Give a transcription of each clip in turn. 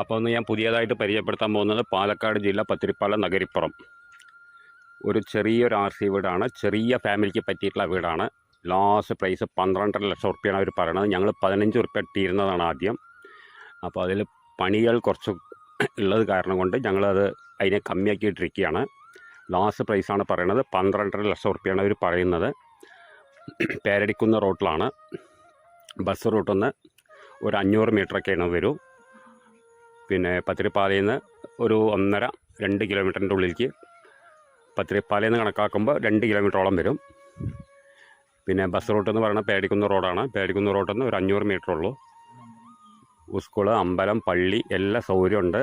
അപ്പോൾ ഒന്ന് ഞാൻ പുതിയതായിട്ട് പരിചയപ്പെടുത്താൻ പോകുന്നത് പാലക്കാട് ജില്ല പത്തിരിപ്പാലം നഗരിപ്പുറം. ഒരു ചെറിയൊരു ആർ സി വീടാണ്. ചെറിയ ഫാമിലിക്ക് പറ്റിയിട്ടുള്ള വീടാണ്. ലാസ്റ്റ് പ്രൈസ് പന്ത്രണ്ടര ലക്ഷം റുപ്യാണ് അവർ പറയണത്. ഞങ്ങൾ പതിനഞ്ച് റുപ്യ ഇട്ടിരുന്നതാണ് ആദ്യം. അപ്പോൾ അതിൽ പണികൾ കുറച്ച് ഉള്ളത് കാരണം കൊണ്ട് ഞങ്ങളത് അതിനെ കമ്മിയാക്കിയിട്ടിരിക്കുകയാണ്. ലാസ്റ്റ് പ്രൈസാണ് പറയണത്. പന്ത്രണ്ടര ലക്ഷം റുപ്യാണ് അവർ പറയുന്നത്. പേരടിക്കുന്ന റോട്ടിലാണ്. ബസ് റൂട്ടിൽ നിന്ന് ഒരു അഞ്ഞൂറ് മീറ്ററൊക്കെയാണ് വരൂ. പിന്നെ പത്തിരിപ്പാലയിൽ നിന്ന് ഒരു ഒന്നര രണ്ട് കിലോമീറ്ററിന്റെ ഉള്ളിലേക്ക് പത്തിരിപ്പാലയിൽ നിന്ന് കണക്കാക്കുമ്പോൾ രണ്ട് കിലോമീറ്ററോളം വരും. പിന്നെ ബസ് റൂട്ട് എന്ന് പറയുന്നത് പേടിക്കുന്ന റോഡാണ്. പേടിക്കുന്ന റോഡിൽ നിന്ന് ഒരു അഞ്ഞൂറ് മീറ്റർ ഉള്ളൂ സ്കൂൾ അമ്പലം പള്ളി എല്ലാ സൗകര്യമുണ്ട്.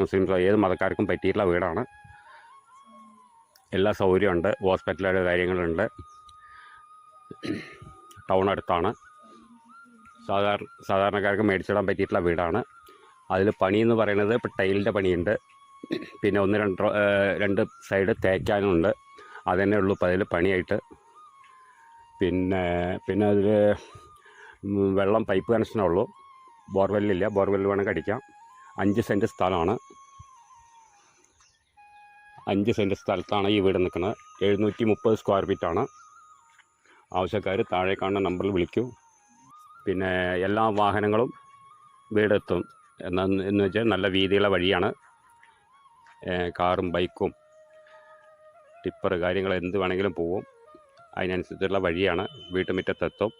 മുസ്ലിംസ് ഏത് മതക്കാർക്കും പറ്റിയിട്ടുള്ള വീടാണ്. എല്ലാ സൗകര്യമുണ്ട്. ഹോസ്പിറ്റലുകൾ കാര്യങ്ങളുണ്ട്. ടൗൺ അടുത്താണ്. സാധാരണ സാധാരണക്കാർക്ക് മേടിച്ചിടാൻ പറ്റിയിട്ടുള്ള വീടാണ്. അതിൽ പണി എന്ന് പറയുന്നത് ഇപ്പോൾ ടൈലിന്റെ പണിയുണ്ട്. പിന്നെ ഒന്ന് രണ്ട് രണ്ട് സൈഡ് തേക്കാനുണ്ട്. അതന്നെ ഉള്ളൂ ഇപ്പോൾ അതിൽ പണിയായിട്ട്. പിന്നെ പിന്നെ അതിൽ വെള്ളം പൈപ്പ് കണക്ഷനേ ഉള്ളൂ. ബോർവെല്ലില്ല ബോർവെൽ വേണമെങ്കിൽ അടിക്കാം. അഞ്ച് സെന്റ് സ്ഥലമാണ്. അഞ്ച് സെന്റ് സ്ഥലത്താണ് ഈ വീട് നിൽക്കുന്നത്. എഴുന്നൂറ്റി മുപ്പത് സ്ക്വയർ ഫീറ്റാണ്. ആവശ്യക്കാർ താഴെ കാണുന്ന നമ്പറിൽ വിളിക്കൂ. പിന്നെ എല്ലാ വാഹനങ്ങളും വീടെത്തും. എന്നാ എന്ന് വെച്ചാൽ നല്ല വീതിയുള്ള വഴിയാണ്. കാറും ബൈക്കും ടിപ്പർ കാര്യങ്ങൾ എന്ത് വേണമെങ്കിലും പോവും. അതിനനുസരിച്ചുള്ള വഴിയാണ് വീട്ടുമുറ്റത്തെത്തും.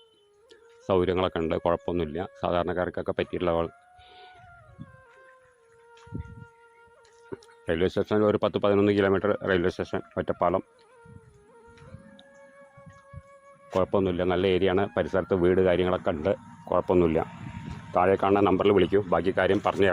സൗകര്യങ്ങളൊക്കെ ഉണ്ട് കുഴപ്പമൊന്നുമില്ല. സാധാരണക്കാർക്കൊക്കെ പറ്റിയിട്ടുള്ള റെയിൽവേ സ്റ്റേഷനിൽ ഒരു പത്ത് പതിനൊന്ന് കിലോമീറ്റർ റെയിൽവേ സ്റ്റേഷൻ ഒറ്റപ്പാലം. കുഴപ്പമൊന്നുമില്ല. നല്ല ഏരിയയാണ്. പരിസരത്ത് വീട് കാര്യങ്ങളൊക്കെ ഉണ്ട്. കുഴപ്പമൊന്നുമില്ല. താഴെ കാണുന്ന നമ്പറിൽ വിളിക്കൂ. ബാക്കി കാര്യം പറഞ്ഞു